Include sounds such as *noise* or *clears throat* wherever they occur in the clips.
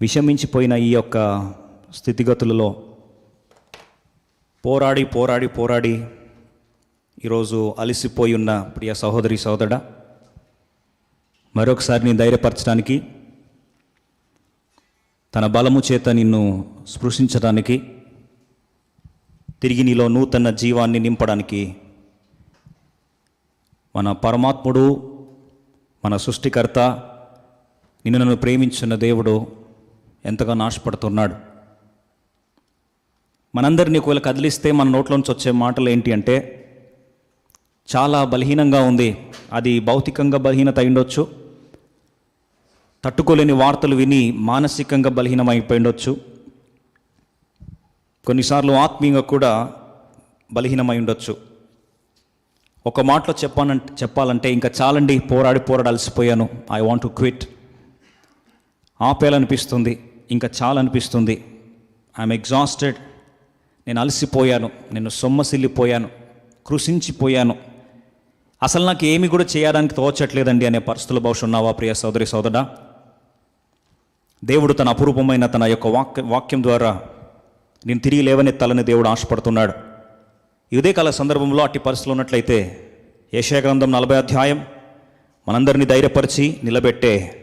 విషమించిపోయిన ఈ యొక్క స్థితిగతులలో పోరాడి పోరాడి పోరాడి ఈరోజు అలసిపోయి ఉన్న ప్రియ సహోదరి సోదరుడ మరొకసారి నేను ధైర్యపరచడానికి తన బలము చేత నిన్ను స్పృశించడానికి తిరిగి నీలో నూతన జీవాన్ని నింపడానికి మన పరమాత్ముడు మన సృష్టికర్త నిన్ను నన్ను ప్రేమించిన దేవుడు ఎంతగా నాశపడుతున్నాడు. మనందరినీ ఒకవేళ కదిలిస్తే మన నోట్లోంచి వచ్చే మాటలు ఏంటి అంటే చాలా బలహీనంగా ఉంది. అది భౌతికంగా బలహీనత అయిండొచ్చు. తట్టుకోలేని వార్తలు విని మానసికంగా బలహీనమైపోయిండొచ్చు. కొన్నిసార్లు ఆత్మీయంగా కూడా బలహీనమై ఉండొచ్చు ఒక మాటలో చెప్పానంటే చెప్పాలంటే ఇంకా చాలండి పోరాడి పోరాడి అలసిపోయాను ఐ వాంట్ టు క్విట్ ఆపేయాలనిపిస్తుంది. ఇంకా చాలనిపిస్తుంది ఐఎమ్ ఎగ్జాస్టెడ్ నేను అలసిపోయాను. నేను సొమ్మసిల్లిపోయాను. కృషించిపోయాను అసలు నాకు ఏమి కూడా చేయడానికి తోచట్లేదండి అనే పరిస్థితులు బహుశా ఉన్నావా ప్రియ సోదరి సోదరా దేవుడు తన అపురూపమైన తన యొక్క వాక్య వాక్యం ద్వారా నేను తిరిగి లేవనెత్తాలని దేవుడు ఆశపడుతున్నాడు. ఇదే కాల సందర్భంలో అట్టి పరిస్థితులు ఉన్నట్లయితే ఏషయ నలభై అధ్యాయం మనందరినీ ధైర్యపరిచి నిలబెట్టే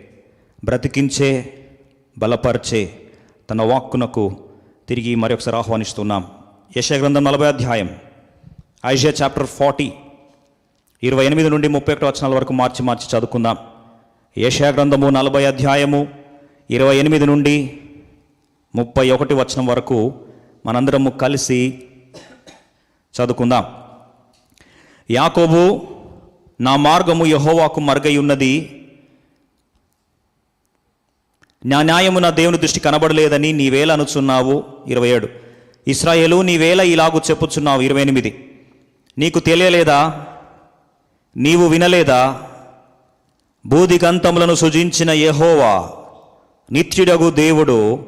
బ్రతికించే బలపరిచే తన వాక్కునకు తిరిగి మరొకసారి ఆహ్వానిస్తున్నాం. యశగ్రంథం నలభై అధ్యాయం ఐషియా చాప్టర్ ఫార్టీ ఇరవై ఎనిమిది నుండి ముప్పై ఒకటి వచనాల వరకు మార్చి మార్చి చదువుకుందాం. ఏషయా గ్రంథము నలభై అధ్యాయము ఇరవై ఎనిమిది నుండి ముప్పై ఒకటి వచనం వరకు మనందరము కలిసి చదువుకుందాం. యాకోబు నా మార్గము యహోవాకు మరుగై ఉన్నది నా న్యాయము నా దేవుని దృష్టి కనబడలేదని నీవేళ అనుచున్నావు. ఇరవై ఏడు. ఇస్రాయేలు నీవేళ ఇలాగు చెప్పుచున్నావు. ఇరవై ఎనిమిది. నీకు తెలియలేదా? నీవు వినలేదా? బూదిగంతములను సృజించిన యహోవా నిత్యుడగు దేవుడు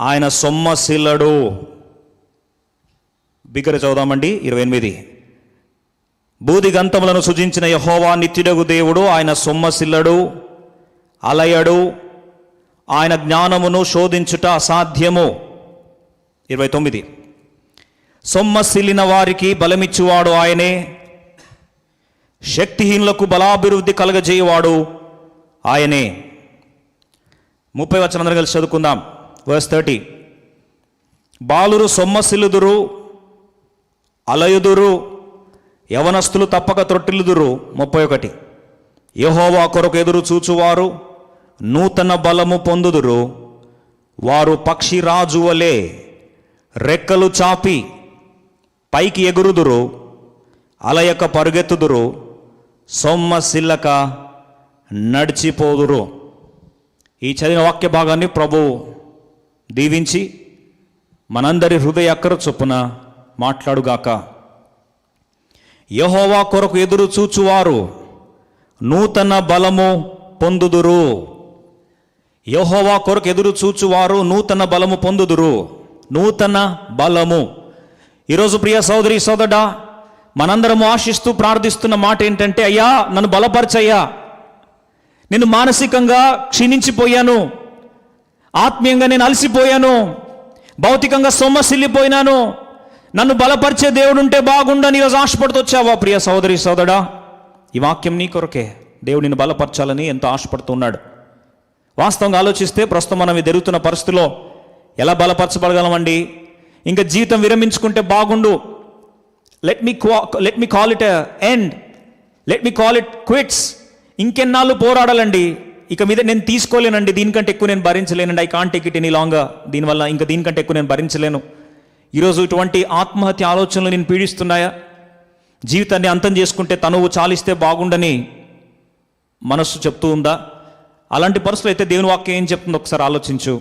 ఆయన సొమ్మశిల్లడు బిగ్గర చదుదామండి ఇరవై ఎనిమిది. బూదిగంతములను సృజించిన యహోవా నిత్యుడగు దేవుడు ఆయన సొమ్మశిల్లడు అలయడు ఆయన జ్ఞానమును శోధించుట అసాధ్యము. ఇరవై తొమ్మిది. సొమ్మసిల్లిన వారికి బలమిచ్చువాడు ఆయనే. శక్తిహీనులకు బలాభివృద్ధి కలగజేయవాడు ఆయనే. ముప్పై వచ్చిన అందరం కలిసి చదువుకుందాం. Verse thirty. బాలురు సొమ్మసిల్లుదురు అలయుదురు యవనస్తులు తప్పక త్రొట్టిల్లుదురు. ముప్పై ఒకటి. యహోవా కొరకు ఎదురు చూచువారు నూతన బలము పొందుదురు. వారు పక్షి రాజు వలె రెక్కలు చాపి పైకి ఎగురుదురు. అలయక పరుగెత్తుదురు. సొమ్మసిల్లక నడిచిపోదురు. ఈ చదివిన వాక్య భాగాన్ని ప్రభు దీవించి మనందరి హృదయ అక్కర చొప్పున మాట్లాడుగాక. యహోవా కొరకు ఎదురు చూచువారు నూతన బలము పొందుదురు. యహోవా కొరకు ఎదురు చూచువారు నూతన బలము పొందుదురు. నూతన బలము. ఈరోజు ప్రియ సోదరి సోదడా మనందరము ఆశిస్తూ ప్రార్థిస్తున్న మాట ఏంటంటే అయ్యా నన్ను బలపరచయ్యా. నేను మానసికంగా క్షీణించిపోయాను. ఆత్మీయంగా నేను అలసిపోయాను. భౌతికంగా సొమ్మసిల్లిపోయినాను. నన్ను బలపరిచే దేవుడు ఉంటే బాగుండని ఈరోజు ఆశపడుతూ వచ్చావా ప్రియ సోదరి సోదడా ఈ వాక్యం నీ కొరకే. దేవుడిని బలపరచాలని ఎంతో ఆశపడుతున్నాడు వాస్తవంగా ఆలోచిస్తే ప్రస్తుతం మనం జరుగుతున్న పరిస్థితిలో ఎలా బలపరచబడగలమండి? ఇంకా జీవితం విరమించుకుంటే బాగుండు. Let me let me call it end let me call it quits ఇంకెన్నాళ్ళు పోరాడాలండి. ఇక మీద నేను తీసుకోలేనండి. దీనికంటే ఎక్కువ నేను భరించలేనండి. I can't take it any long దీనివల్ల ఇంకా దీనికంటే ఎక్కువ నేను భరించలేను. ఈరోజు ఇటువంటి ఆత్మహత్య ఆలోచనలు నేను పీడిస్తున్నాయా? జీవితాన్ని అంతం చేసుకుంటే తనువు చాలిస్తే బాగుండని మనస్సు చెప్తూ ఉందా? అలాంటి పరిస్థితులు అయితే దేవుని వాక్యం ఏం చెప్తుందో? ఒకసారి ఆలోచించు.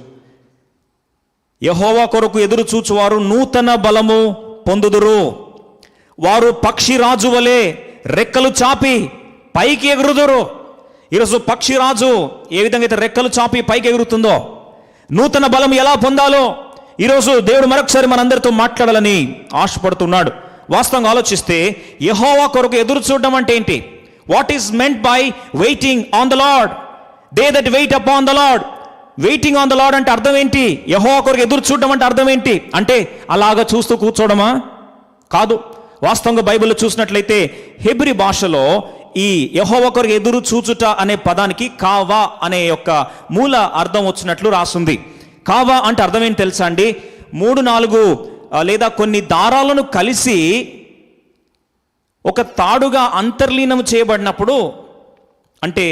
యహోవా కొరకు ఎదురు చూచువారు నూతన బలము పొందుదురు. వారు పక్షి రాజు వలె రెక్కలు చాపి పైకి ఎగురుదురు. ఈరోజు పక్షి రాజు ఏ విధంగా అయితే రెక్కలు చాపి పైకి ఎగురుతుందో నూతన బలం ఎలా పొందాలో ఈరోజు దేవుడు మరొకసారి మనందరితో మాట్లాడాలని ఆశపడుతున్నాడు. వాస్తవంగా ఆలోచిస్తే యహోవా కొరకు ఎదురు చూడడం అంటే ఏంటి? What is meant by waiting on the Lord they that wait upon the Lord waiting on the Lord అంటే అర్థం ఏంటి? యహో ఒకరికి ఎదురు చూడడం అంటే అర్థం ఏంటి? అంటే అలాగా చూస్తూ కూర్చోవడమా కాదు. వాస్తవంగా బైబిల్లో చూసినట్లయితే హెబ్రి భాషలో ఈ యహో ఒకరికి ఎదురు చూచుట అనే పదానికి కావా అనే యొక్క మూల అర్థం వచ్చినట్లు రాస్తుంది కావా అంటే అర్థం ఏంటి తెలుసా అండి? మూడు నాలుగు లేదా కొన్ని దారాలను కలిసి ఒక తాడుగా అంతర్లీనం చేయబడినప్పుడు అంటే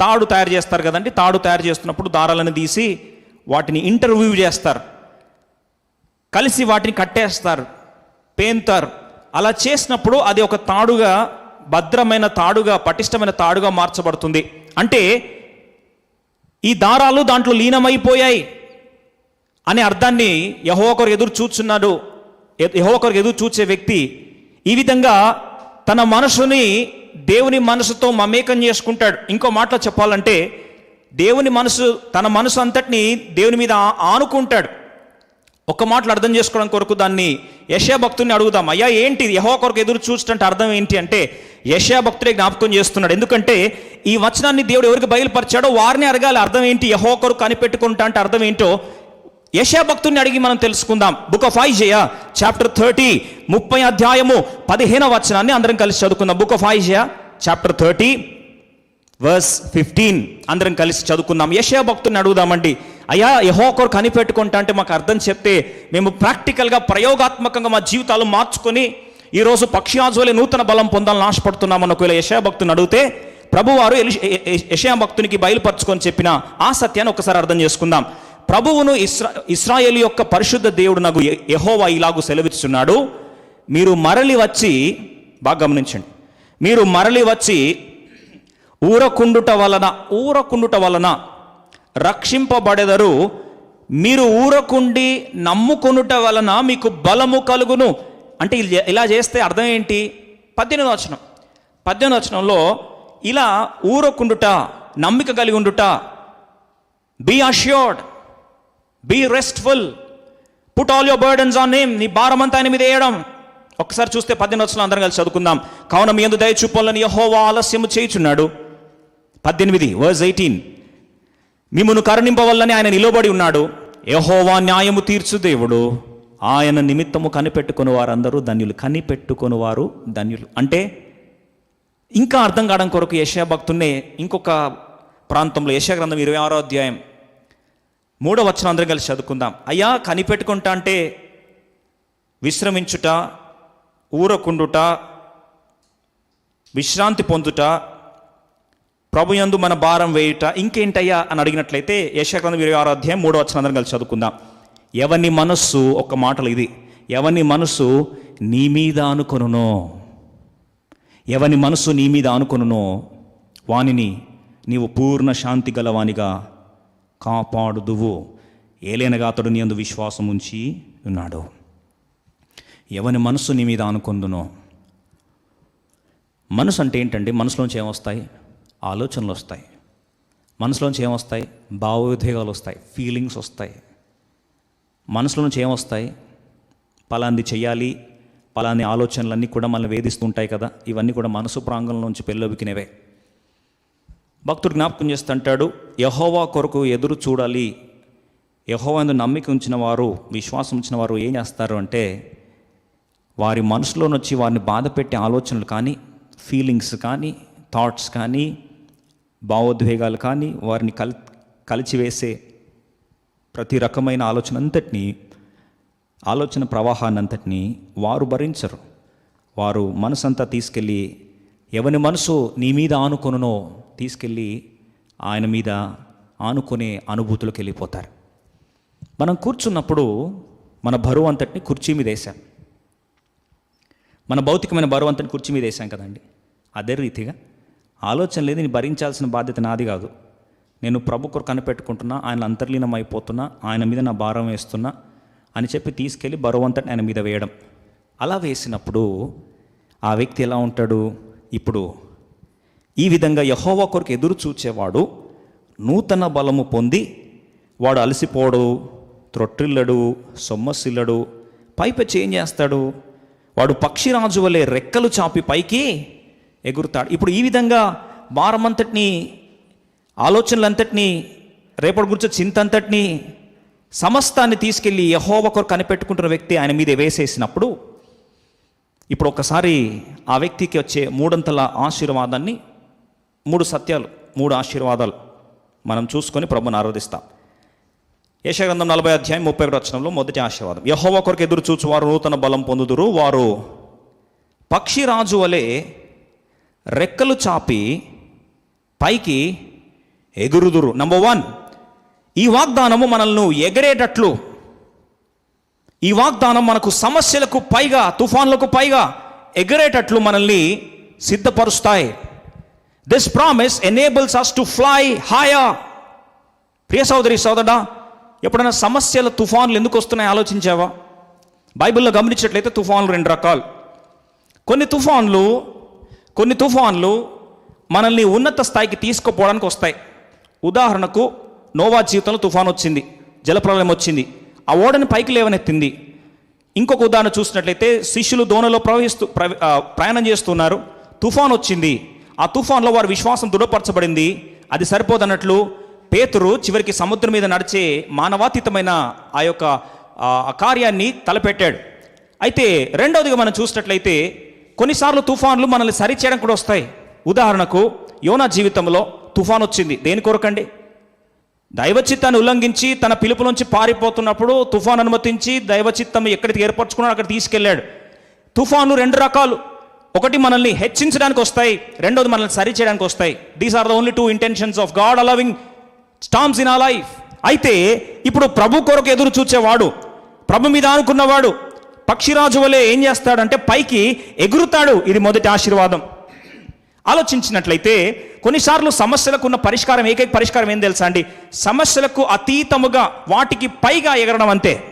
తాడు తయారు చేస్తారు కదండి తాడు తయారు చేస్తున్నప్పుడు దారాలను తీసి వాటిని ఇంటర్వ్యూ చేస్తారు. కలిసి వాటిని కట్టేస్తారు పేంతారు. అలా చేసినప్పుడు అది ఒక తాడుగా భద్రమైన తాడుగా పటిష్టమైన తాడుగా మార్చబడుతుంది. అంటే ఈ దారాలు దాంట్లో లీనమైపోయాయి అనే అర్థాన్ని యహోవకరు ఎదురు చూచున్నాడు. యహోవకరు ఎదురు చూచే వ్యక్తి ఈ విధంగా తన మనసుని దేవుని మనసుతో మమేకం చేసుకుంటాడు. ఇంకో మాటలో చెప్పాలంటే దేవుని మనసు తన మనసు అంతటిని దేవుని మీద ఆనుకుంటాడు. ఒక మాటలు అర్థం చేసుకోవడం కొరకు దాన్ని యశా భక్తుని అడుగుదాం. అయ్యా ఏంటి యహో కొరకు ఎదురు చూస్తుంటే అర్థం ఏంటి అంటే యశా భక్తుడే జ్ఞాపకం చేస్తున్నాడు. ఎందుకంటే ఈ వచనాన్ని దేవుడు ఎవరికి బయలుపరిచాడో వారిని అడగాలి. అర్థం ఏంటి? యహో కొరకు కనిపెట్టుకుంటా అంటే అర్థం ఏంటో యశా భక్తుని అడిగి మనం తెలుసుకుందాం. Book of Isaiah chapter thirty ముప్పై అధ్యాయము పదిహేన వచనాన్ని అందరం కలిసి చదువుకుందాం. Book of Isaiah chapter thirty verse fifteen అందరం కలిసి చదువుకుందాం. యశా భక్తుని అడుగుదామండి. అయ్యా యహో కనిపెట్టుకుంటా అంటే మాకు అర్థం చెప్తే మేము ప్రాక్టికల్గా ప్రయోగాత్మకంగా మా జీవితాలు మార్చుకొని ఈరోజు పక్షియాజువలే నూతన బలం పొందాలని ఆశపడుతున్నామని ఒకవేళ యశా భక్తుని అడిగితే ప్రభువారు ఎలి- భక్తునికి బయలుపరచుకొని చెప్పిన ఆ సత్యాన్ని ఒకసారి అర్థం చేసుకుందాం. ప్రభువును ఇస్రా ఇస్రాయేల్ యొక్క పరిశుద్ధ దేవుడు నాకు యహోవా ఇలాగూ సెలవిస్తున్నాడు మీరు మరలి వచ్చి బాగా గమనించండి. మీరు మరలి వచ్చి ఊరకుండుట వలన ఊరకుండుట వలన రక్షింపబడెదరు. మీరు ఊరకుండి నమ్ముకొనుట వలన మీకు బలము కలుగును. అంటే ఇలా- ఇలా చేస్తే అర్థం ఏంటి? పద్దెనిమిది వచనం. పద్దెనిమిది వచనంలో ఇలా ఊరకుండుట నమ్మిక కలిగి ఉండుట. Be assured be restful put all your burdens on name నీ భారమంతా ఆయన మీద వేయడం. ఒకసారి చూస్తే పద్దెనిమిది వచ్చిన అందరం కలిసి చదువుకుందాం. కావున మీ ఎందు దయ యహోవా ఆలస్యము చేయుచున్నాడు. పద్దెనిమిది వర్స్ ఎయిటీన్ మిమ్మను కరుణింపవల్లని ఆయన నిలబడి ఉన్నాడు. యహోవా న్యాయము తీర్చు దేవుడు. ఆయన నిమిత్తము కనిపెట్టుకుని వారందరూ ధన్యులు. కనిపెట్టుకుని వారు ధన్యులు. అంటే ఇంకా అర్థం కావడం కొరకు యశా భక్తున్నే ఇంకొక ప్రాంతంలో యశా గ్రంథం ఇరవై ఆరో అధ్యాయం మూడో వచనం అందరం కలిసి చదువుకుందాం. అయ్యా కనిపెట్టుకుంటా అంటే విశ్రమించుట ఊరకుండుట విశ్రాంతి పొందుట ప్రభు యందు మన భారం వేయుట ఇంకేంటయ్యా అని అడిగినట్లయితే యశగ్రంథం ఇరవై ఆరో అధ్యాయం మూడో వచ్చిన అందరం కలిసి చదువుకుందాం. ఎవని మనస్సు ఒక మాటలు ఇది. ఎవని మనస్సు నీ మీద అనుకొనునో? ఎవని మనస్సు నీ మీద అనుకొనునో? వానిని నీవు పూర్ణ శాంతి గలవానిగా కాపాడుదువు. ఏలైనగా అతడు నీ అందు విశ్వాసం ఉంచి ఉన్నాడు. ఎవని మనసు నీ మీద అనుకుందునో మనసు అంటే ఏంటండి? మనసులోంచి ఏమొస్తాయి? ఆలోచనలు వస్తాయి. మనసులోంచి ఏమొస్తాయి? భావోద్వేగాలు వస్తాయి. ఫీలింగ్స్ వస్తాయి. మనసులో నుంచి ఏమొస్తాయి? పలాంది చేయాలి పలాని ఆలోచనలన్నీ కూడా మనల్ని వేధిస్తుంటాయి కదా. ఇవన్నీ కూడా మనసు ప్రాంగంలోంచి పెళ్ళొబికినవే. భక్తుడు జ్ఞాపకం చేస్తుంటాడు యహోవా కొరకు ఎదురు చూడాలి. యహోవా ఎందు నమ్మిక ఉంచిన వారు విశ్వాసం ఉంచిన వారు ఏం చేస్తారు అంటే వారి మనసులోనొచ్చి వారిని బాధ పెట్టే ఆలోచనలు కానీ ఫీలింగ్స్ కానీ థాట్స్ కానీ భావోద్వేగాలు కానీ వారిని కల్ కలిచివేసే ప్రతి రకమైన ఆలోచన అంతటినీ ఆలోచన ప్రవాహాన్ని అంతటినీ వారు భరించరు. వారు మనసంతా తీసుకెళ్ళి ఎవని మనసు నీ మీద ఆనుకొనునో తీసుకెళ్ళి ఆయన మీద ఆనుకునే అనుభూతులకు వెళ్ళిపోతారు. మనం కూర్చున్నప్పుడు మన బరువు అంతటిని కుర్చీ మీద వేసాం మన భౌతికమైన బరువు అంతటిని కుర్చీ మీద వేసాం కదండి. అదే రీతిగా ఆలోచన లేదు నేను భరించాల్సిన బాధ్యత నాది కాదు. నేను ప్రభు కొరకు కనిపెట్టుకుంటున్నా ఆయన అంతర్లీనం అయిపోతున్నా ఆయన మీద నా భారం వేస్తున్నా అని చెప్పి తీసుకెళ్ళి బరువు అంతటి ఆయన మీద వేయడం. అలా వేసినప్పుడు ఆ వ్యక్తి ఎలా ఉంటాడు? ఇప్పుడు ఈ విధంగా యహోవా కొరకు ఎదురు చూచేవాడు నూతన బలము పొంది వాడు అలసిపోడు త్రొట్టిల్లడు సొమ్మసిల్లడు పైపెచ్చి ఏం చేస్తాడు? వాడు పక్షిరాజు వలె రెక్కలు చాపి పైకి ఎగురుతాడు. ఇప్పుడు ఈ విధంగా భారమంతటిని ఆలోచనలంతటినీ రేపటి గురించి చింత అంతటిని సమస్తాన్ని తీసుకెళ్ళి యహోవ కొరకు కనిపెట్టుకుంటున్న వ్యక్తి ఆయన మీద వేసేసినప్పుడు ఇప్పుడు ఒకసారి ఆ వ్యక్తికి వచ్చే మూడంతల ఆశీర్వాదాన్ని మూడు సత్యాలు మూడు ఆశీర్వాదాలు మనం చూసుకొని ప్రభుని ఆరాధిస్తాం. యశగ్రంథం నలభై అధ్యాయం ముప్పై ఒకటి మొదటి ఆశీర్వాదం. యహోవ కొరకు ఎదురు చూచువారు నూతన బలం పొందుదురు వారు పక్షిరాజు వలె రెక్కలు చాపి పైకి ఎగురుదురు. నంబర్ వన్ ఈ వాగ్దానము మనల్ని ఎగరేటట్లు ఈ వాగ్దానం మనకు సమస్యలకు పైగా తుఫాన్లకు పైగా ఎగరేటట్లు మనల్ని సిద్ధపరుస్తాయి. This promise enables us to fly higher ప్రియ సోదరి సోదరా ఎప్పుడైనా సమస్యల తుఫాన్లు ఎందుకు వస్తున్నాయి ఆలోచించావా? బైబిల్లో గమనించినట్లయితే తుఫాన్లు రెండు రకాలు. కొన్ని తుఫాన్లు కొన్ని తుఫాన్లు మనల్ని ఉన్నత స్థాయికి తీసుకుపోవడానికి వస్తాయి. ఉదాహరణకు నోవా జీవితంలో తుఫాన్ వచ్చింది జలప్రలయం వచ్చింది. ఆ ఓడని పైకి లేవనెత్తింది. ఇంకొక ఉదాహరణ చూసినట్లయితే శిష్యులు దోణలో ప్రవహిస్తూ ప్రయాణం చేస్తున్నారు. తుఫాన్ వచ్చింది. ఆ తుఫాన్లో వారి విశ్వాసం దృఢపరచబడింది. అది సరిపోదన్నట్లు పేతురు చివరికి సముద్రం మీద నడిచే మానవాతీతమైన ఆ యొక్క కార్యాన్ని తలపెట్టాడు. అయితే రెండవదిగా మనం చూసినట్లయితే కొన్నిసార్లు తుఫాన్లు మనల్ని సరిచేయడం కూడా వస్తాయి. ఉదాహరణకు యోనా జీవితంలో తుఫాన్ వచ్చింది. దేని కొరకండి? దైవచిత్తాన్ని ఉల్లంఘించి తన పిలుపులోంచి పారిపోతున్నప్పుడు తుఫాన్ అనుమతించి దైవచిత్తం ఎక్కడికి ఏర్పరచుకున్నాడు అక్కడ తీసుకెళ్ళాడు. తుఫాను రెండు రకాలు. ఒకటి మనల్ని హెచ్చించడానికి వస్తాయి రెండోది మనల్ని సరిచేయడానికి వస్తాయి. These are the only two intentions of God allowing storms in a life అయితే ఇప్పుడు ప్రభు కొరకు ఎదురు చూచేవాడు ప్రభు మీద అనుకున్నవాడు పక్షిరాజు వలె ఏం చేస్తాడంటే పైకి ఎగురుతాడు. ఇది మొదటి ఆశీర్వాదం. ఆలోచించినట్లయితే కొన్నిసార్లు సమస్యలకు ఉన్న పరిష్కారం ఏకైక పరిష్కారం ఏం తెలుసా అండి? సమస్యలకు అతీతముగా వాటికి పైగా ఎగరడం అంతే.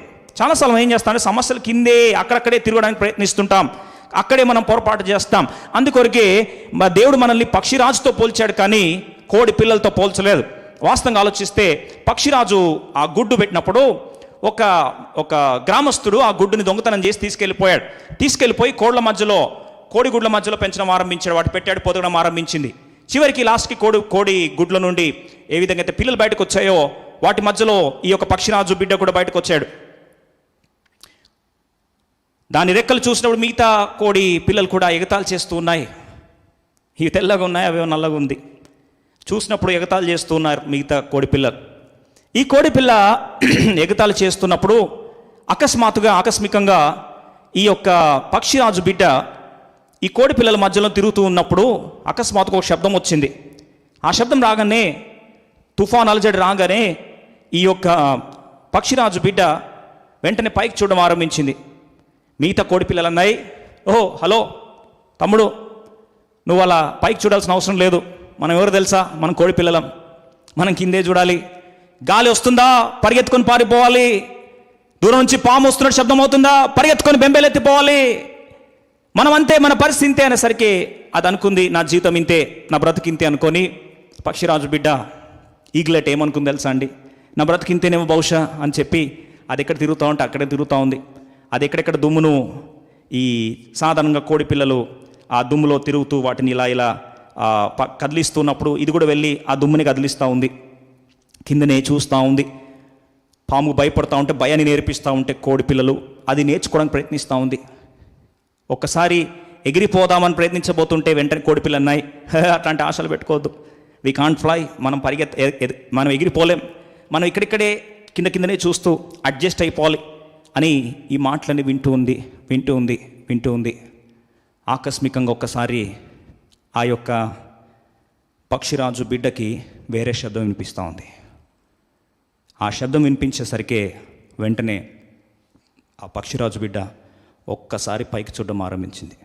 చాలాసార్లు మనం ఏం చేస్తామంటే సమస్యల కిందే అక్కడక్కడే తిరగడానికి ప్రయత్నిస్తుంటాం. అక్కడే మనం పొరపాటు చేస్తాం. అందుకొరకే మా దేవుడు మనల్ని పక్షిరాజుతో పోల్చాడు కానీ కోడి పిల్లలతో పోల్చలేదు. వాస్తవంగా ఆలోచిస్తే పక్షిరాజు ఆ గుడ్డు పెట్టినప్పుడు ఒక ఒక గ్రామస్తుడు ఆ గుడ్డుని దొంగతనం చేసి తీసుకెళ్ళిపోయాడు. తీసుకెళ్ళిపోయి కోళ్ళ మధ్యలో కోడిగుడ్ల మధ్యలో పెంచడం ఆరంభించాడు వాటి పెట్టాడు పొదగడం ఆరంభించింది. చివరికి లాస్ట్కి కోడి కోడి గుడ్ల నుండి ఏ విధంగా అయితే పిల్లలు బయటకు వచ్చాయో వాటి మధ్యలో ఈ యొక్క పక్షిరాజు బిడ్డ కూడా బయటకు వచ్చాడు. దాని రెక్కలు చూసినప్పుడు మిగతా కోడి పిల్లలు కూడా ఎగతాలు చేస్తూ ఉన్నాయి. ఇవి తెల్లగా ఉన్నాయి? అవి నల్లగా ఉంది. చూసినప్పుడు ఎగతాలు చేస్తూ ఉన్నారు మిగతా కోడి పిల్లలు. ఈ కోడి పిల్ల *clears throat* ఎగతాలు చేస్తున్నప్పుడు అకస్మాత్తుగా ఆకస్మికంగా ఈ యొక్క పక్షిరాజు బిడ్డ ఈ కోడి పిల్లల మధ్యలో తిరుగుతూ ఉన్నప్పుడు అకస్మాత్తుగా ఒక శబ్దం వచ్చింది. ఆ శబ్దం రాగానే తుఫాన్ అలజడి రాగానే ఈ యొక్క పక్షిరాజు బిడ్డ వెంటనే పైకి చూడడం ఆరంభించింది. మిగతా కోడి పిల్లలు అన్నాయి ఓహో హలో తమ్ముడు నువ్వు అలా పైకి చూడాల్సిన అవసరం లేదు. మనం ఎవరు తెలుసా? మనం కోడి పిల్లలం. మనం కిందే చూడాలి. గాలి వస్తుందా? పరిగెత్తుకొని పారిపోవాలి. దూరం నుంచి పాము వస్తున్నట్టు శబ్దం అవుతుందా? పరిగెత్తుకొని బెంబేలెత్తిపోవాలి మనం అంతే మన పరిస్థితి ఇంతే అనేసరికి అది అనుకుంది నా జీవితం ఇంతే నా బ్రతికింతే ఇంతే అనుకొని పక్షిరాజు బిడ్డ ఈగ్లెట్ ఏమనుకుంది తెలుసా అండి? నా బ్రతికింతేనేమో బహుశా అని చెప్పి అది ఎక్కడ తిరుగుతూ ఉంటే అక్కడే తిరుగుతూ ఉంది. అది ఎక్కడెక్కడ దుమ్మును ఈ సాధారణంగా కోడి పిల్లలు ఆ దుమ్ములో తిరుగుతూ వాటిని ఇలా ఇలా కదిలిస్తున్నప్పుడు ఇది కూడా వెళ్ళి ఆ దుమ్ముని కదిలిస్తూ ఉంది. కిందనే చూస్తూ ఉంది. పాము భయపడతా ఉంటే భయాన్ని నేర్పిస్తూ ఉంటే కోడి పిల్లలు అది నేర్చుకోవడానికి ప్రయత్నిస్తూ ఉంది. ఒక్కసారి ఎగిరిపోదామని ప్రయత్నించబోతుంటే వెంటనే కోడిపిల్ల అన్నాయి "హే, అట్లాంటి ఆశలు పెట్టుకోవద్దు. వి కాంట్ ఫ్లై మనం పరిగెత్ మనం ఎగిరిపోలేం. మనం ఇక్కడిక్కడే కింద కిందనే చూస్తూ అడ్జస్ట్ అయిపోవాలి అని ఈ మాటలని వింటూ ఉంది వింటూ ఉంది వింటూ ఉంది. ఆకస్మికంగా ఒక్కసారి ఆ యొక్క పక్షిరాజు బిడ్డకి వేరే శబ్దం వినిపిస్తూ ఉంది. ఆ శబ్దం వినిపించేసరికి వెంటనే ఆ పక్షిరాజు బిడ్డ ఒక్కసారి పైకి చూడడం ఆరంభించింది.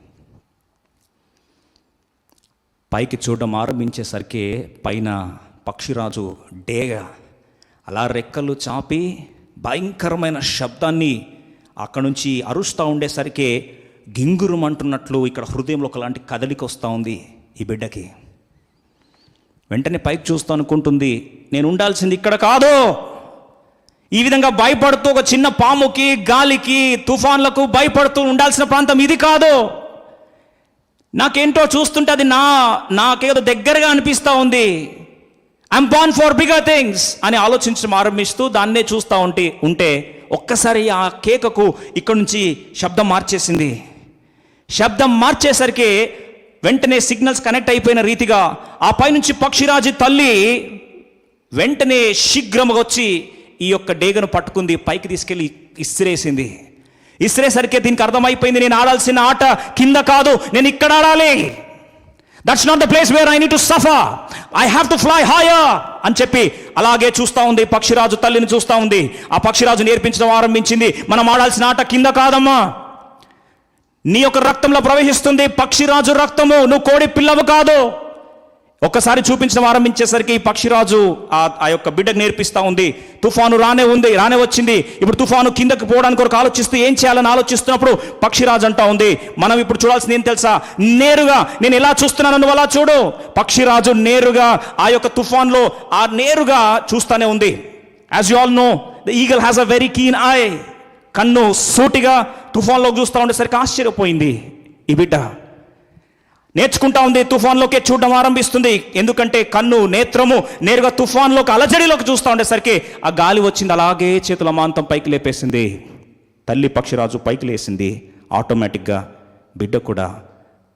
పైకి చూడడం ఆరంభించేసరికి పైన పక్షిరాజు డేగ అలా రెక్కలు చాపి భయంకరమైన శబ్దాన్ని అక్కడ నుంచి అరుస్తూ ఉండేసరికి గింగురుమంటున్నట్లు ఇక్కడ హృదయంలో ఒకలాంటి కదలిక వస్తూ ఉంది ఈ బిడ్డకి. వెంటనే పైకి చూస్తూ అనుకుంటుంది నేను ఉండాల్సింది ఇక్కడ కాదు! ఈ విధంగా భయపడుతూ ఒక చిన్న పాముకి గాలికి తుఫాన్లకు భయపడుతూ ఉండాల్సిన ప్రాంతం ఇది కాదు. నాకేంటో చూస్తుంటే అది నా నాకేదో దగ్గరగా అనిపిస్తూ ఉంది. I'm born for bigger things అని ఆలోచించడం ఆరంభిస్తూ దాన్నే చూస్తూ ఉంటే ఉంటే ఒక్కసారి ఆ కేకకు ఇక్కడ నుంచి శబ్దం మార్చేసింది. శబ్దం మార్చేసరికి వెంటనే సిగ్నల్స్ కనెక్ట్ అయిపోయిన రీతిగా ఆ పైనుంచి పక్షిరాజు తల్లి వెంటనే శీఘ్రముగా వచ్చి ఈ యొక్క డేగను పట్టుకుంది పైకి తీసుకెళ్ళి ఇసిరేసింది. ఇసిరేసరికి దీనికి అర్థమైపోయింది నేను ఆడాల్సిన ఆట కింద కాదు నేను ఇక్కడ ఆడాలి. That's not the place where I need to suffer I have to fly higher అని చెప్పి అలాగే చూస్తూ ఉంది పక్షిరాజు తల్లిని చూస్తూ ఉంది. ఆ పక్షిరాజు నేర్పించడం ఆరంభించింది మనం ఆడాల్సిన ఆట కింద కాదమ్మా. నీ యొక్క రక్తంలో ప్రవహిస్తుంది పక్షిరాజు రక్తము నువ్వు కోడి పిల్లవు కాదు. ఒక్కసారి చూపించడం ఆరంభించేసరికి ఈ పక్షిరాజు ఆ ఆ యొక్క బిడ్డకు నేర్పిస్తా ఉంది. తుఫాను రానే ఉంది రానే వచ్చింది. ఇప్పుడు తుఫాను కిందకి పోవడానికి కొరకు ఆలోచిస్తూ ఏం చేయాలని ఆలోచిస్తున్నప్పుడు పక్షిరాజు అంటా ఉంది. మనం ఇప్పుడు చూడాల్సింది ఏం తెలుసా? నేరుగా నేను ఎలా చూస్తున్నాను నువ్వు అలా చూడు. పక్షిరాజు నేరుగా ఆ యొక్క తుఫాన్లో ఆ నేరుగా చూస్తూనే ఉంది. As you all know the eagle has a very keen eye కన్ను సూటిగా తుఫాన్లోకి చూస్తూ ఉండేసరికి ఆశ్చర్యపోయింది ఈ బిడ్డ. నేర్చుకుంటా ఉంది తుఫాన్లోకే చూడడం ఆరంభిస్తుంది. ఎందుకంటే కన్ను నేత్రము నేరుగా తుఫాన్లోకి అలజడిలోకి చూస్తూ ఉండేసరికి ఆ గాలి వచ్చింది అలాగే చేతుల మాంతం పైకి లేపేసింది. తల్లి పక్షిరాజు పైకి లేసింది. ఆటోమేటిక్గా బిడ్డ కూడా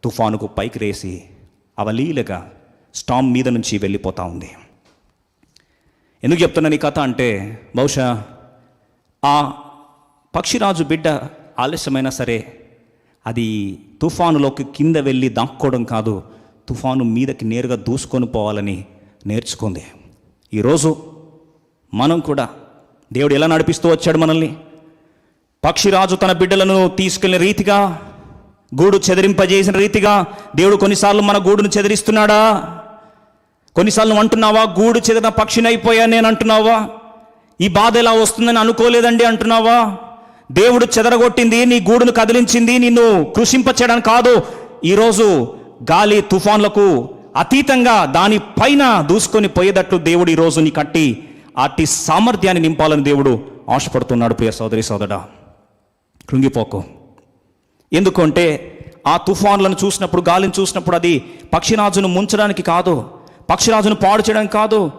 తుఫానుకు పైకి లేసి అవలీలగా స్టామ్ మీద నుంచి వెళ్ళిపోతా ఉంది. ఎందుకు చెప్తున్నాను ఈ కథ అంటే బహుశా ఆ పక్షిరాజు బిడ్డ ఆలస్యమైనా సరే అది తుఫానులోకి కింద వెళ్ళి దాక్కోవడం కాదు తుఫాను మీదకి నేరుగా దూసుకొని పోవాలని నేర్చుకుంది. ఈరోజు మనం కూడా దేవుడు ఎలా నడిపిస్తూ వచ్చాడు మనల్ని? పక్షిరాజు తన బిడ్డలను తీసుకెళ్ళిన రీతిగా గూడు చెదిరింపజేసిన రీతిగా దేవుడు కొన్నిసార్లు మన గూడును చెదిరిస్తున్నాడా? కొన్నిసార్లు అంటున్నావా గూడు చెదిరిన పక్షిని అయిపోయా నేను అంటున్నావా? ఈ బాధ ఎలా వస్తుందని అనుకోలేదండి అంటున్నావా? దేవుడు చెదరగొట్టింది నీ గూడును కదిలించింది నిన్ను కృషింపచేయడానికి కాదు. ఈరోజు గాలి తుఫాన్లకు అతీతంగా దానిపైన దూసుకొని పోయేటట్లు దేవుడు ఈరోజు నీ కట్టి అట్టి సామర్థ్యాన్ని నింపాలని దేవుడు ఆశపడుతున్నాడు ప్రియ సోదరి సోదరా కృంగిపోకు. ఎందుకంటే ఆ తుఫాన్లను చూసినప్పుడు గాలిని చూసినప్పుడు అది పక్షిరాజును ముంచడానికి కాదు పక్షిరాజును పాడు చేయడానికి కాదు.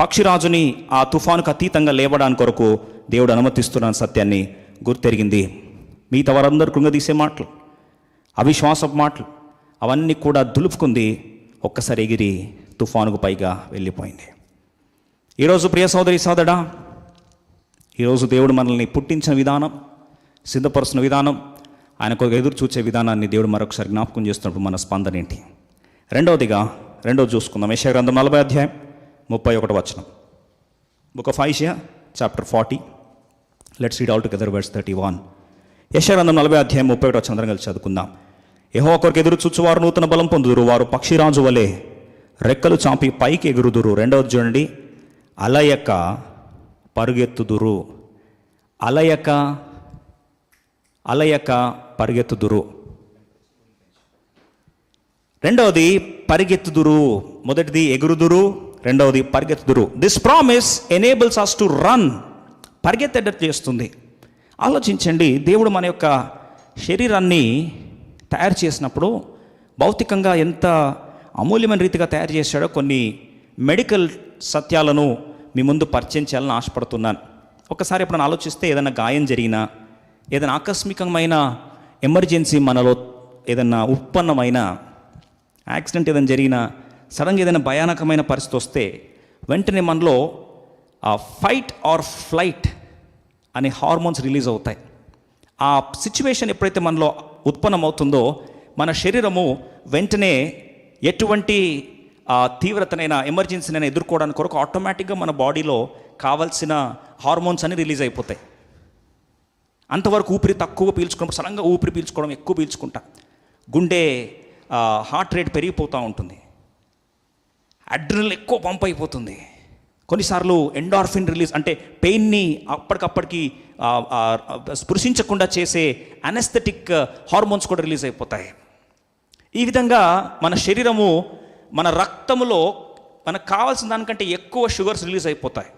పక్షిరాజుని ఆ తుఫానుకు అతీతంగా లేవడానికి కొరకు దేవుడు అనుమతిస్తున్నాను సత్యాన్ని. గుర్తెరిగింది. మిగతా వారందరూ కృంగదీసే మాటలు అవిశ్వాసపు మాటలు అవన్నీ కూడా దులుపుకుంది ఒక్కసారి ఎగిరి తుఫానుకు పైగా వెళ్ళిపోయింది. ఈరోజు ప్రియ సోదరి సోదడా ఈరోజు దేవుడు మనల్ని పుట్టించిన విధానం సిద్ధపరుస్తున్న విధానం ఆయన కొరకు ఎదురు చూచే విధానాన్ని దేవుడు మరొకసారి జ్ఞాపకం చేస్తున్నప్పుడు మన స్పందన ఏంటి? రెండవదిగా రెండవది చూసుకుందాం. యశ గ్రంథం నలభై అధ్యాయం ముప్పై ఒకటి వచనం. Book of Isaiah chapter forty let's read all together verse thirty one యశానందం నలభై అధ్యాయం ముప్పై ఒకటి అందరం కలిసి చదువుకుందాం. ఏహో ఒకరికి ఎదురు చూచువారు నూతన బలం పొందుదురు. వారు పక్షిరాజు వలె రెక్కలు చాపి పైకి ఎగురుదురు. రెండవది చూడండి. అలయక పరుగెత్తుదురు. అలయక అలయక పరిగెత్తుదురు. రెండవది పరిగెత్తుదురు. మొదటిది ఎగురుదురు. రెండవది పరిగెత్తుదురు. This promise enables us to run పరిగెత్తేటట్టు చేస్తుంది. ఆలోచించండి దేవుడు మన యొక్క శరీరాన్ని తయారు చేసినప్పుడు భౌతికంగా ఎంత అమూల్యమైన రీతిగా తయారు చేశాడో కొన్ని మెడికల్ సత్యాలను మీ ముందు పరిచయం చేయాలని ఆశపడుతున్నాను. ఒకసారి ఎప్పుడైనా ఆలోచిస్తే ఏదైనా గాయం జరిగినా ఏదైనా ఆకస్మికమైన ఎమర్జెన్సీ మనలో ఏదైనా ఉత్పన్నమైన యాక్సిడెంట్ ఏదైనా జరిగినా సడన్గా ఏదైనా భయానకమైన పరిస్థితి వస్తే వెంటనే మనలో ఆ ఫైట్ ఆర్ ఫ్లైట్ అనే హార్మోన్స్ రిలీజ్ అవుతాయి. ఆ సిచ్యువేషన్ ఎప్పుడైతే మనలో ఉత్పన్నమవుతుందో మన శరీరము వెంటనే ఎటువంటి తీవ్రతనైనా ఎమర్జెన్సీనైనా ఎదుర్కోవడానికి కొరకు ఆటోమేటిక్గా మన బాడీలో కావాల్సిన హార్మోన్స్ అన్ని రిలీజ్ అయిపోతాయి. అంతవరకు ఊపిరి తక్కువ పీల్చుకున్నప్పుడు సడన్గా ఊపిరి పీల్చుకోవడం ఎక్కువ పీల్చుకుంటా. గుండె హార్ట్ రేట్ పెరిగిపోతూ ఉంటుంది. అడ్రినల్ ఎక్కువ పంప్ అయిపోతుంది. కొన్నిసార్లు ఎండార్ఫిన్ రిలీజ్ అంటే పెయిన్ని అప్పటికప్పటికి స్పృశించకుండా చేసే అనెస్థెటిక్ హార్మోన్స్ కూడా రిలీజ్ అయిపోతాయి. ఈ విధంగా మన శరీరము మన రక్తములో మనకు కావాల్సిన దానికంటే ఎక్కువ షుగర్స్ రిలీజ్ అయిపోతాయి.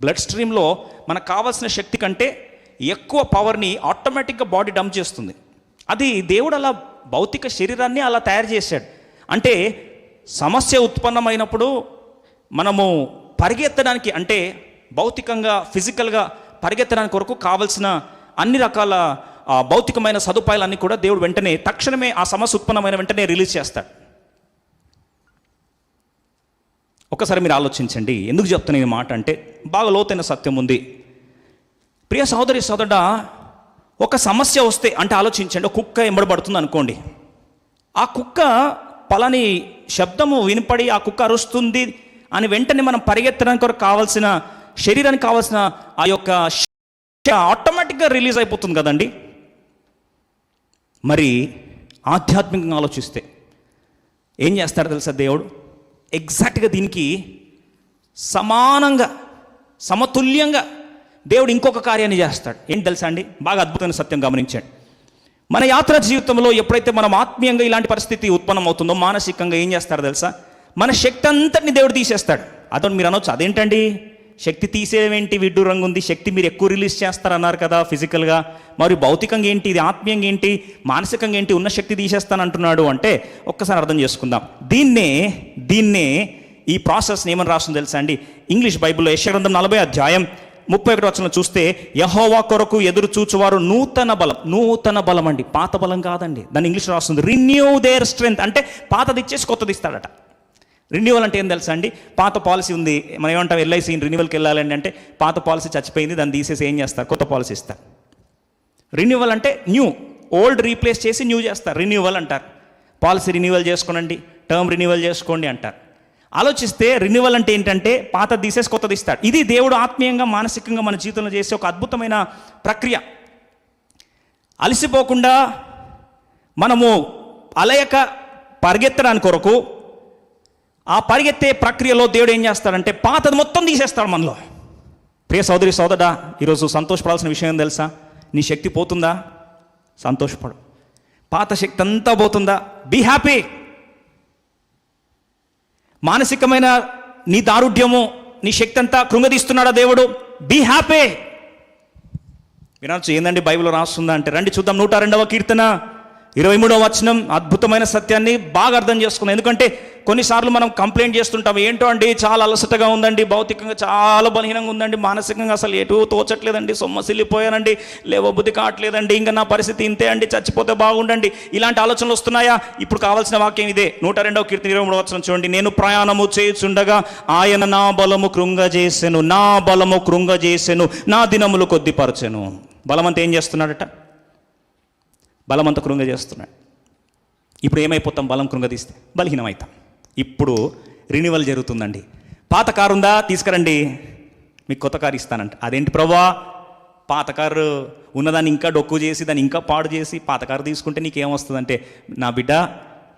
బ్లడ్ స్ట్రీమ్లో మనకు కావాల్సిన శక్తి కంటే ఎక్కువ పవర్ని ఆటోమేటిక్గా బాడీ డంప్ చేస్తుంది. అది దేవుడు అలా భౌతిక శరీరాన్ని అలా తయారు చేశాడు. అంటే సమస్య ఉత్పన్నమైనప్పుడు మనము పరిగెత్తడానికి అంటే భౌతికంగా ఫిజికల్గా పరిగెత్తడానికి కొరకు కావలసిన అన్ని రకాల భౌతికమైన సదుపాయాలన్నీ కూడా దేవుడు వెంటనే తక్షణమే ఆ సమస్య ఉత్పన్నమైన వెంటనే రిలీజ్ చేస్తాడు. ఒకసారి మీరు ఆలోచించండి ఎందుకు చెప్తున్నా ఈ మాట అంటే బాగా లోతైన సత్యం ఉంది. ప్రియ సహోదరి సోదరుడా ఒక సమస్య వస్తే అంటే ఆలోచించండి ఒక కుక్క ఎంబడబడుతుంది అనుకోండి. ఆ కుక్క పలాని శబ్దము వినపడి ఆ కుక్క అరుస్తుంది అని వెంటనే మనం పరిగెత్తడానికి కొరకు కావాల్సిన శరీరానికి కావాల్సిన ఆ యొక్క ఆటోమేటిక్గా రిలీజ్ అయిపోతుంది కదండి. మరి ఆధ్యాత్మికంగా ఆలోచిస్తే ఏం చేస్తాడు తెలుసా దేవుడు? ఎగ్జాక్ట్గా దీనికి సమానంగా సమతుల్యంగా దేవుడు ఇంకొక కార్యాన్ని చేస్తాడు. ఏంటి తెలుసా అండి? బాగా అద్భుతమైన సత్యం గమనించండి. మన యాత్ర జీవితంలో ఎప్పుడైతే మనం ఆత్మీయంగా ఇలాంటి పరిస్థితి ఉత్పన్నమవుతుందో మానసికంగా ఏం చేస్తారో తెలుసా? మన శక్తి అంతటిని దేవుడు తీసేస్తాడు. అతను మీరు అనొచ్చు అదేంటండి? శక్తి తీసేవేంటి? విడ్డు రంగు ఉంది శక్తి మీరు ఎక్కువ రిలీజ్ చేస్తారన్నారు కదా ఫిజికల్గా. మరి భౌతికంగా ఏంటి? ఇది ఆత్మీయంగా ఏంటి? మానసికంగా ఏంటి? ఉన్న శక్తి తీసేస్తానంటున్నాడు అంటే ఒక్కసారి అర్థం చేసుకుందాం. దీన్నే దీన్నే ఈ ప్రాసెస్ని ఏమని రాస్తుంది తెలుసా అండి? ఇంగ్లీష్ బైబిల్లో యశగ్రంథం నలభై అధ్యాయం ముప్పై ఒకటి వచ్చిన చూస్తే యహోవా కొరకు ఎదురు చూచువారు నూతన బలం నూతన బలం అండి. పాత బలం కాదండి. దాన్ని ఇంగ్లీష్ రాస్తుంది రిన్యూ దేర్ స్ట్రెంత్ అంటే పాతది ఇచ్చేసి కొత్తది ఇస్తాడట. రెన్యువల్ అంటే ఏం తెలుసా అండి? పాత పాలసీ ఉంది. మనం ఏమంటాం ఎల్ఐసి రెన్యువల్కి వెళ్ళాలండి అంటే పాత పాలసీ చచ్చిపోయింది దాన్ని తీసేసి ఏం చేస్తారు కొత్త పాలసీ ఇస్తారు రిన్యూవల్ అంటే న్యూ ఓల్డ్ రీప్లేస్ చేసి న్యూ చేస్తారు రిన్యూవల్ అంటారు. పాలసీ రిన్యూవల్ చేసుకోనండి టర్మ్ రిన్యూవల్ చేసుకోండి అంటారు. ఆలోచిస్తే రెన్యువల్ అంటే ఏంటంటే పాత తీసేసి కొత్తది ఇస్తాడు. ఇది దేవుడు ఆత్మీయంగా మానసికంగా మన జీవితంలో చేసే ఒక అద్భుతమైన ప్రక్రియ. అలసిపోకుండా మనము అలయక పరిగెత్తడానికి కొరకు ఆ పరిగెత్తే ప్రక్రియలో దేవుడు ఏం చేస్తాడంటే పాతది మొత్తం తీసేస్తాడు మనలో. ప్రియ సోదరి సోదరా ఈరోజు సంతోషపడాల్సిన విషయం తెలుసా? నీ శక్తి పోతుందా? సంతోషపడు. పాత శక్తి అంతా పోతుందా? Be happy. మానసికమైన నీ దారుఢ్యము నీ శక్తి అంతా కృంగదీస్తున్నాడా దేవుడు? Be happy. వినొచ్చు ఏందండి బైబిల్ రాస్తుందా అంటే రండి చూద్దాం నూట రెండవ కీర్తన ఇరవై మూడవ వచనం అద్భుతమైన సత్యాన్ని బాగా అర్థం చేసుకున్నాం ఎందుకంటే కొన్నిసార్లు మనం కంప్లైంట్ చేస్తుంటాం ఏంటో అండి చాలా అలసటగా ఉందండి భౌతికంగా చాలా బలహీనంగా ఉందండి మానసికంగా అసలు ఎటు తోచట్లేదండి సొమ్మసిల్లిపోయానండి లేవబుద్ధి కావట్లేదండి ఇంకా నా పరిస్థితి ఇంతే అండి చచ్చిపోతే బాగుండండి. ఇలాంటి ఆలోచనలు వస్తున్నాయా? ఇప్పుడు కావాల్సిన వాక్యం ఇదే నూట రెండవ కీర్తి ఇరవై మూడవ వచనం చూడండి. నేను ప్రయాణము చేయుచుండగా ఆయన నా బలము కృంగజేసెను నా బలము కృంగజేసెను నా దినములు కొద్దిపరచెను. బలమంత ఏం చేస్తున్నాడట? బలమంత కృంగ చేస్తున్నాడు ఇప్పుడు ఏమైపోతాం? బలం కృంగదీస్తే బలహీనమవుతాం ఇప్పుడు రినివల్ జరుగుతుందండి. పాత కారు ఉందా? తీసుకురండి. మీకు కొత్త కారు ఇస్తానంట. అదేంటి ప్రభా పాత కారు ఉన్నదాన్ని ఇంకా డొక్కు చేసి దాన్ని ఇంకా పాడు చేసి పాత కారు తీసుకుంటే నీకేమొస్తుందంటే నా బిడ్డ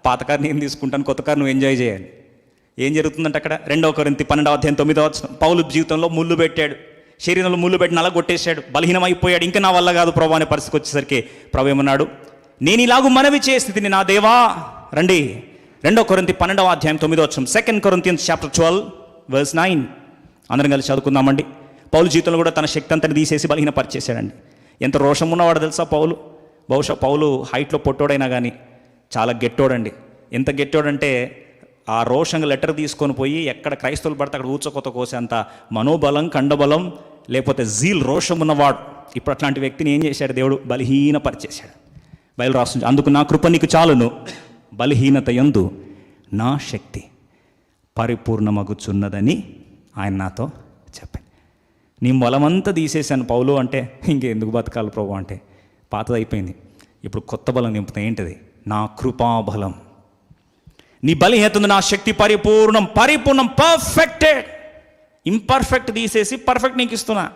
పాత కారు నేను తీసుకుంటాను కొత్త కారు నువ్వు ఎంజాయ్ చేయాలి. ఏం జరుగుతుందంటే అక్కడ? రెండవ కొరింత పన్నెండవ అధ్యాయం తొమ్మిదవ పౌలు జీవితంలో ముళ్ళు పెట్టాడు. శరీరంలో ముళ్ళు పెట్టి నల్ల కొట్టేశాడు. బలహీనమైపోయాడు. ఇంకా నా వల్ల కాదు ప్రభు అనే పరిస్థితికి వచ్చేసరికి ప్రభు ఏమన్నాడు? నేను ఇలాగూ మనవి చేసి నా దేవా. రండి. రెండో కొరింతి పన్నెండవ అధ్యాయం తొమ్మిదో వచ్చం second Corinthians chapter twelve verse nine అందరం కలిసి చదువుకుందామండి. పౌలు జీవితంలో కూడా తన శక్తి అంతని తీసేసి బలహీనపరిచేశాడండి. ఎంత రోషం ఉన్నవాడు తెలుసా పౌలు? బహుశా పౌలు హైట్లో పొట్టోడైనా కానీ చాలా గెట్టోడండి. ఎంత గెట్టోడంటే ఆ రోషంగా లెటర్ తీసుకొని పోయి ఎక్కడ క్రైస్తవులు పడితే అక్కడ ఊచకొత కోసేంత మనోబలం కండబలం లేకపోతే జీల్ రోషం ఉన్నవాడు. ఇప్పుడు అట్లాంటి వ్యక్తిని ఏం చేశాడు దేవుడు? బలహీనపరిచేశాడు. బయలు రాస్తుంది. అందుకు నా కృప నీకు చాలును. బలహీనత ఎందు నా శక్తి పరిపూర్ణమగుచున్నదని ఆయన నాతో చెప్పాను నీ బలమంతా తీసేశాను పౌలు అంటే ఇంకెందుకు బతకాలి ప్రభు అంటే పాతదైపోయింది. ఇప్పుడు కొత్త బలం నింపుతా. ఏంటిది? నా కృపాబలం. నీ బలహీనత నా శక్తి పరిపూర్ణం పరిపూర్ణం పర్ఫెక్టెడ్ ఇంపర్ఫెక్ట్ తీసేసి పర్ఫెక్ట్ నీకు ఇస్తున్నా.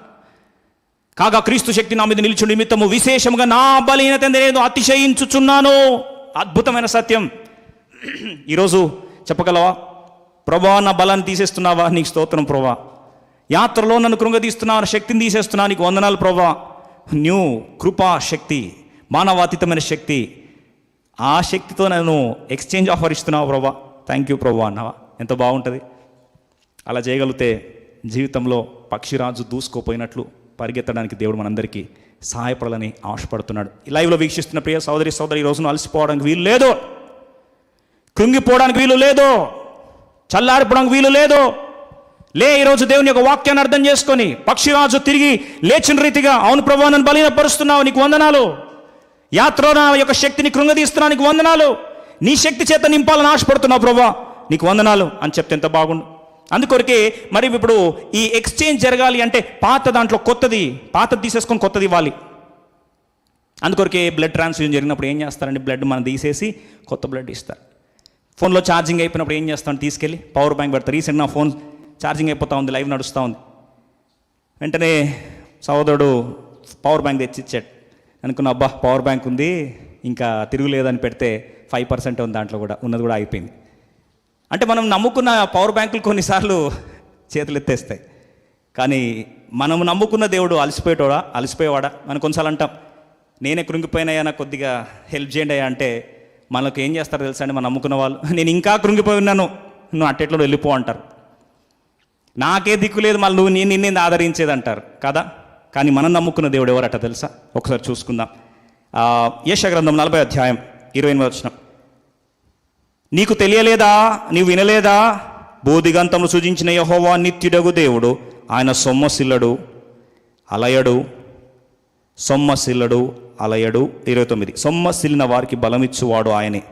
కాగా క్రీస్తు శక్తి నా మీద నిలిచి నిమిత్తము విశేషంగా నా బలహీనత నేను అతిశయించుచున్నాను. అద్భుతమైన సత్యం. ఈరోజు చెప్పగలవా? ప్రభా నా బలాన్ని తీసేస్తున్నావా? నీకు స్తోత్రం ప్రభా. యాత్రలో నన్ను కృంగదీస్తున్నావు? శక్తిని తీసేస్తున్నా నీకు వందనాలు ప్రభా. న్యూ కృపా శక్తి మానవాతీతమైన శక్తి. ఆ శక్తితో నన్ను ఎక్స్చేంజ్ ఆఫర్ ఇస్తున్నావు ప్రభా? థ్యాంక్ యూ ప్రభా అన్నావా? ఎంత బాగుంటుంది. అలా చేయగలిగితే జీవితంలో పక్షిరాజు దూసుకోపోయినట్లు పరిగెత్తడానికి దేవుడు మనందరికీ సహాయపడాలని ఆశపడుతున్నాడు. లైవ్లో వీక్షిస్తున్న ప్రియ సోదరి సోదరి ఈ రోజున అలసిపోవడానికి వీలు లేదు. కృంగిపోవడానికి వీలు లేదు. చల్లారిపోవడానికి వీలు లేదు. లే ఈరోజు దేవుని యొక్క వాక్యాన్ని అర్థం చేసుకొని పక్షిరాజు తిరిగి లేచిన రీతిగా అవును ప్రభా నన్ను బలీనపరుస్తున్నావు నీకు వందనాలు. యాత్రలో నా యొక్క శక్తిని కృంగదీస్తున్నావు నీకు వందనాలు. నీ శక్తి చేత నింపాలని ఆశపడుతున్నావు ప్రభా నీకు వందనాలు. అని చెప్తే ఎంత బాగుండు? అందుకొరకే మరి ఇప్పుడు ఈ ఎక్స్చేంజ్ జరగాలి అంటే పాత దాంట్లో కొత్తది పాత తీసేసుకొని కొత్తది ఇవ్వాలి. అందుకొరకే బ్లడ్ ట్రాన్స్ఫ్యూజన్ జరిగినప్పుడు ఏం చేస్తారండి? బ్లడ్ మనం తీసేసి కొత్త బ్లడ్ ఇస్తారు. ఫోన్లో ఛార్జింగ్ అయిపోయినప్పుడు ఏం చేస్తాను తీసుకెళ్ళి పవర్ బ్యాంక్ పెడతారు. రీసెంట్ నా ఫోన్ ఛార్జింగ్ అయిపోతా ఉంది లైవ్ నడుస్తూ ఉంది. వెంటనే సహోదరుడు పవర్ బ్యాంక్ తెచ్చిచ్చాడు. అనుకున్న అబ్బా పవర్ బ్యాంక్ ఉంది ఇంకా తిరుగులేదని పెడితే ఫైవ్ పర్సెంట్ ఉంది దాంట్లో కూడా ఉన్నది కూడా అయిపోయింది అంటే మనం నమ్ముకున్న పవర్ బ్యాంకులు కొన్నిసార్లు చేతులు ఎత్తేస్తాయి కానీ మనం నమ్ముకున్న దేవుడు అలసిపోయేటోడా? అలసిపోయేవాడా? మనం కొన్నిసార్లు అంటాం నేనే కృంగిపోయినాయా నాకు కొద్దిగా హెల్ప్ చేయండి అయ్యా అంటే మనకు ఏం చేస్తారో తెలుసా అండి? మనం నమ్ముకున్న వాళ్ళు నేను ఇంకా కృంగిపోయి ఉన్నాను నువ్వు అట్టెట్లో వెళ్ళిపో అంటారు. నాకే దిక్కు లేదు మళ్ళీ నువ్వు నేను నిన్నే ఆదరించేది అంటారు. కదా? కానీ మనం నమ్ముకున్న దేవుడు ఎవరట తెలుసా? ఒకసారి చూసుకుందాం. యశ గ్రంథం నలభై అధ్యాయం ఇరవై ఎనిమిది వచ్చినాం నీకు తెలియలేదా? నీవు వినలేదా? బోధిగంతములు సృజించిన యహోవా నిత్యుడగు దేవుడు. ఆయన సొమ్మశిల్లడు అలయడు. సొమ్మశిల్లడు అలయడు. ఇరవై తొమ్మిది. సొమ్మశిల్లిన వారికి బలమిచ్చువాడు ఆయనే.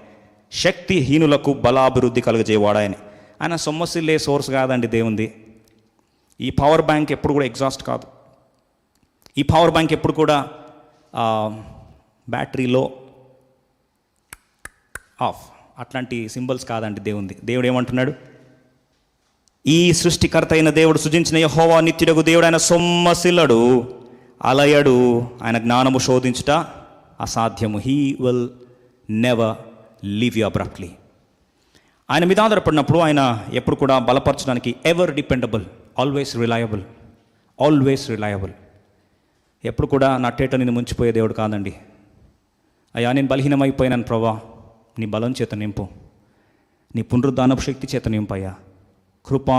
శక్తిహీనులకు బలాభివృద్ధి కలుగజేవాడు ఆయనే. ఆయన సొమ్మశిల్లే సోర్స్ కాదండి దేవుంది. ఈ పవర్ బ్యాంక్ ఎప్పుడు కూడా ఎగ్జాస్ట్ కాదు. ఈ పవర్ బ్యాంక్ ఎప్పుడు కూడా బ్యాటరీలో ఆఫ్. అట్లాంటి సింబల్స్ కాదండి దేవుంది. దేవుడు ఏమంటున్నాడు ఈ సృష్టికర్త అయిన దేవుడు సృజించిన యహోవా నిత్యుడకు దేవుడు ఆయన సొమ్మసిల్లడు. అలయడు ఆయన జ్ఞానము శోధించుట అసాధ్యము. He will never leave you abruptly ఆయన మీద ఆధారపడినప్పుడు ఆయన ఎప్పుడు కూడా బలపరచడానికి ever dependable always reliable always reliable ఎప్పుడు కూడా నా టేట ముంచిపోయే దేవుడు కాదండి. అయ్యా నేను బలహీనమైపోయినాను ప్రభా. నీ బలం చేత నింపు. నీ పునరుద్ధానపు శక్తి చేత నింపయ్యా. కృపా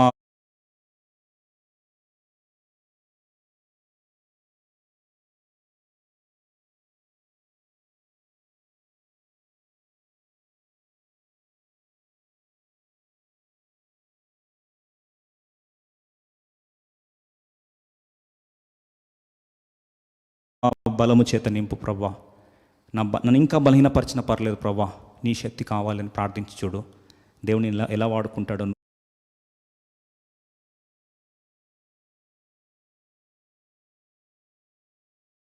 బలము చేత నింపు ప్రభా నా నన్ను ఇంకా బలహీనపరిచిన పర్లేదు ప్రభా నీ శక్తి కావాలని ప్రార్థించి చూడు. దేవుని ఎలా ఎలా వాడుకుంటాడో